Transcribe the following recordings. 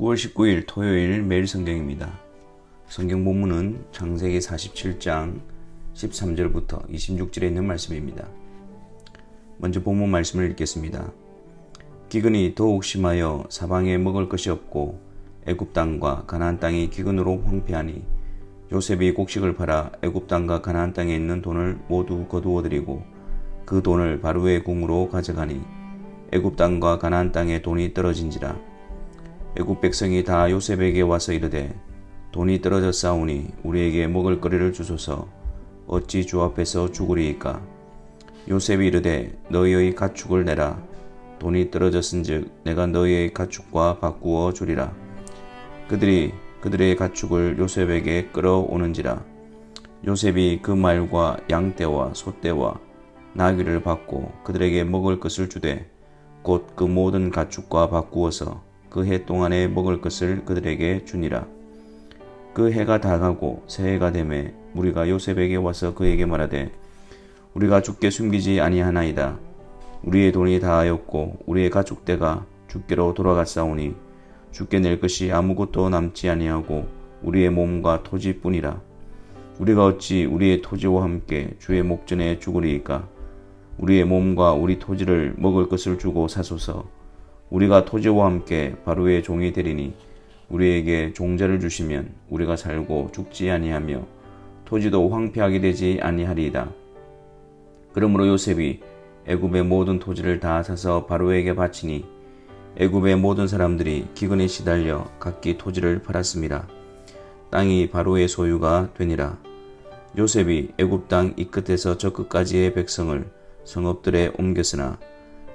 9월 19일 토요일 매일 성경입니다. 성경 본문은 창세기 47장 13절부터 26절에 있는 말씀입니다. 먼저 본문 말씀을 읽겠습니다. 기근이 더욱 심하여 사방에 먹을 것이 없고 애굽 땅과 가나안 땅이 기근으로 황폐하니 요셉이 곡식을 팔아 애굽 땅과 가나안 땅에 있는 돈을 모두 거두어 들이고 그 돈을 바로의 궁으로 가져가니 애굽 땅과 가나안 땅에 돈이 떨어진지라 애굽 백성이 다 요셉에게 와서 이르되 돈이 떨어졌사오니 우리에게 먹을 거리를 주소서. 어찌 주 앞에서 죽으리이까? 요셉이 이르되 너희의 가축을 내라. 돈이 떨어졌은즉 내가 너희의 가축과 바꾸어 주리라. 그들이 그들의 가축을 요셉에게 끌어오는지라. 요셉이 그 말과 양떼와 소떼와 나귀를 받고 그들에게 먹을 것을 주되 곧 그 모든 가축과 바꾸어서 그 해 동안에 먹을 것을 그들에게 주니라. 그 해가 다 가고 새해가 되매 무리가 요셉에게 와서 그에게 말하되 우리가 주께 숨기지 아니하나이다. 우리의 돈이 다하였고 우리의 가축대가 주께로 돌아갔사오니 주께 낼 것이 아무것도 남지 아니하고 우리의 몸과 토지뿐이라. 우리가 어찌 우리의 토지와 함께 주의 목전에 죽으리이까? 우리의 몸과 우리 토지를 먹을 것을 주고 사소서 우리가 토지와 함께 바로의 종이 되리니 우리에게 종자를 주시면 우리가 살고 죽지 아니하며 토지도 황폐하게 되지 아니하리이다. 그러므로 요셉이 애굽의 모든 토지를 다 사서 바로에게 바치니 애굽의 모든 사람들이 기근에 시달려 각기 토지를 팔았습니다. 땅이 바로의 소유가 되니라. 요셉이 애굽 땅 이 끝에서 저 끝까지의 백성을 성읍들에 옮겼으나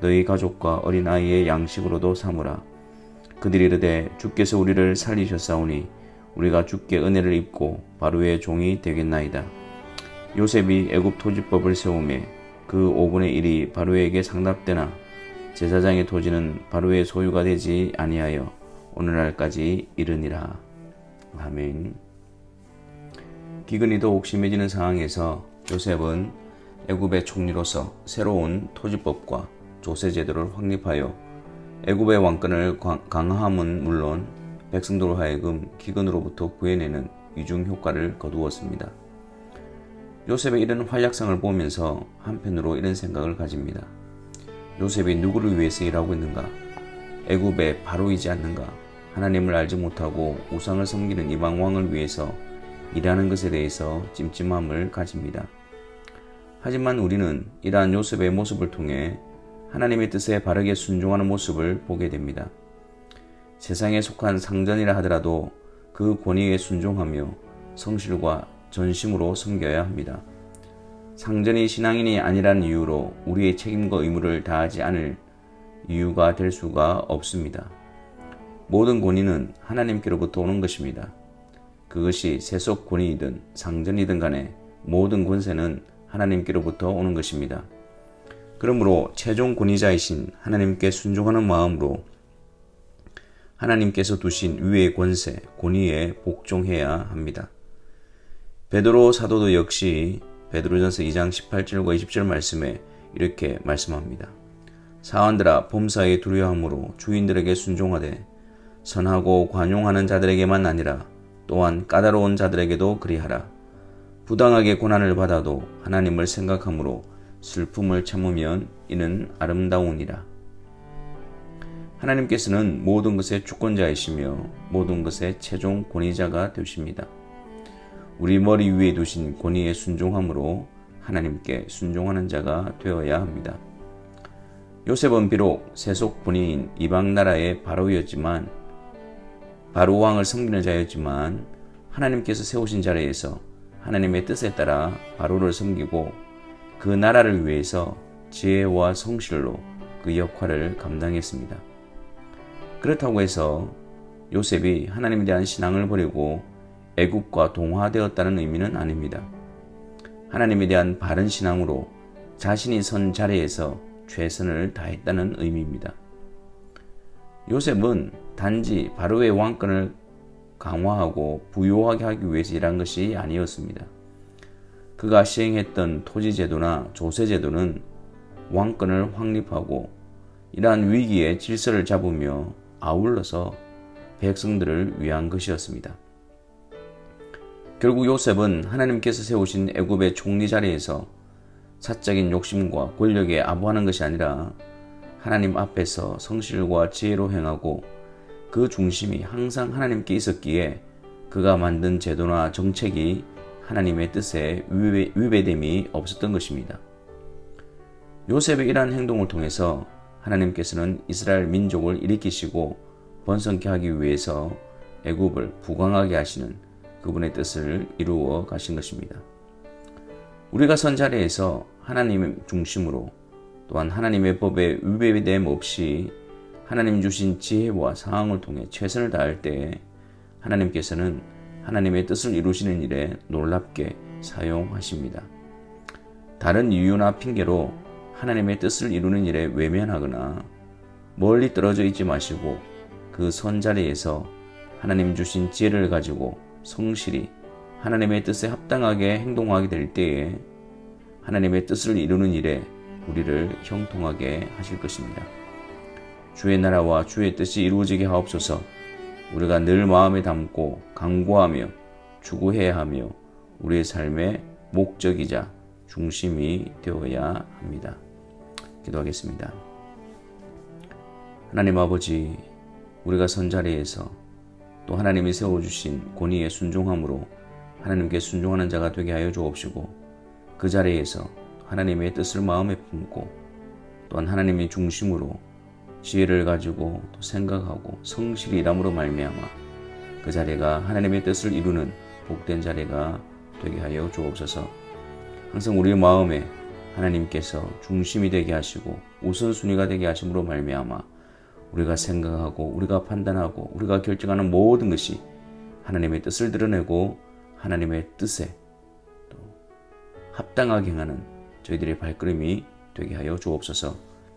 너희 가족과 어린아이의 양식으로도 삼으라. 그들이 이르되 주께서 우리를 살리셨사오니 우리가 주께 은혜를 입고 바로의 종이 되겠나이다. 요셉이 애굽 토지법을 세우매 그 5분의 1이 바로에게 상납되나 제사장의 토지는 바로의 소유가 되지 아니하여 오늘날까지 이르니라. 아멘. 기근이 더욱 심해지는 상황에서 요셉은 애굽의 총리로서 새로운 토지법과 조세 제도를 확립하여 애굽의 왕권을 강화함은 물론 백성들로 하여금 기근으로부터 구해내는 이중 효과를 거두었습니다. 요셉의 이런 활약상을 보면서 한편으로 이런 생각을 가집니다. 요셉이 누구를 위해서 일하고 있는가? 애굽의 바로이지 않는가? 하나님을 알지 못하고 우상을 섬기는 이방 왕을 위해서 일하는 것에 대해서 찜찜함을 가집니다. 하지만 우리는 이러한 요셉의 모습을 통해 하나님의 뜻에 바르게 순종하는 모습을 보게 됩니다. 세상에 속한 상전이라 하더라도 그 권위에 순종하며 성실과 전심으로 섬겨야 합니다. 상전이 신앙인이 아니란 이유로 우리의 책임과 의무를 다하지 않을 이유가 될 수가 없습니다. 모든 권위는 하나님께로부터 오는 것입니다. 그것이 세속 권위이든 상전이든 간에 모든 권세는 하나님께로부터 오는 것입니다. 그러므로 최종 권위자이신 하나님께 순종하는 마음으로 하나님께서 두신 위의 권세, 권위에 복종해야 합니다. 베드로 사도도 역시 베드로전서 2장 18절과 20절 말씀에 이렇게 말씀합니다. 사원들아 범사에 두려움으로 주인들에게 순종하되 선하고 관용하는 자들에게만 아니라 또한 까다로운 자들에게도 그리하라. 부당하게 고난을 받아도 하나님을 생각함으로 슬픔을 참으면 이는 아름다우니라. 하나님께서는 모든 것의 주권자이시며 모든 것의 최종 권위자가 되십니다. 우리 머리 위에 두신 권위에 순종함으로 하나님께 순종하는 자가 되어야 합니다. 요셉은 비록 세속 권위인 이방 나라의 바로였지만 바로 왕을 섬기는 자였지만 하나님께서 세우신 자리에서 하나님의 뜻에 따라 바로를 섬기고 그 나라를 위해서 지혜와 성실로 그 역할을 감당했습니다. 그렇다고 해서 요셉이 하나님에 대한 신앙을 버리고 애국과 동화되었다는 의미는 아닙니다. 하나님에 대한 바른 신앙으로 자신이 선 자리에서 최선을 다했다는 의미입니다. 요셉은 단지 바로의 왕권을 강화하고 부요하게 하기 위해서 일한 것이 아니었습니다. 그가 시행했던 토지제도나 조세제도는 왕권을 확립하고 이러한 위기에 질서를 잡으며 아울러서 백성들을 위한 것이었습니다. 결국 요셉은 하나님께서 세우신 애굽의 총리 자리에서 사적인 욕심과 권력에 아부하는 것이 아니라 하나님 앞에서 성실과 지혜로 행하고 그 중심이 항상 하나님께 있었기에 그가 만든 제도나 정책이 하나님의 뜻에 위배, 위배 됨이 없었던 것입니다. 요셉의 이러한 행동을 통해서 하나님께서는 이스라엘 민족을 일으키시고 번성케 하기 위해서 애굽을 부강하게 하시는 그분의 뜻을 이루어 가신 것입니다. 우리가 선 자리에서 하나님 중심으로 또한 하나님의 법에 위배됨 없이 하나님 주신 지혜와 상황을 통해 최선을 다할 때에 하나님께서는 하나님의 뜻을 이루시는 일에 놀랍게 사용하십니다. 다른 이유나 핑계로 하나님의 뜻을 이루는 일에 외면하거나 멀리 떨어져 있지 마시고 그 선자리에서 하나님 주신 지혜를 가지고 성실히 하나님의 뜻에 합당하게 행동하게 될 때에 하나님의 뜻을 이루는 일에 우리를 형통하게 하실 것입니다. 주의 나라와 주의 뜻이 이루어지게 하옵소서 우리가 늘 마음에 담고 강구하며 추구해야 하며 우리의 삶의 목적이자 중심이 되어야 합니다. 기도하겠습니다. 하나님 아버지, 우리가 선 자리에서 또 하나님이 세워주신 권위에 순종함으로 하나님께 순종하는 자가 되게 하여 주옵시고 그 자리에서 하나님의 뜻을 마음에 품고 또한 하나님의 중심으로 지혜를 가지고 또 생각하고 성실히 일함으로 말미암아 그 자리가 하나님의 뜻을 이루는 복된 자리가 되게 하여 주옵소서. 항상 우리의 마음에 하나님께서 중심이 되게 하시고 우선순위가 되게 하심으로 말미암아 우리가 생각하고 우리가 판단하고 우리가 결정하는 모든 것이 하나님의 뜻을 드러내고 하나님의 뜻에 또 합당하게 행하는 저희들의 발걸음이 되게 하여 주옵소서.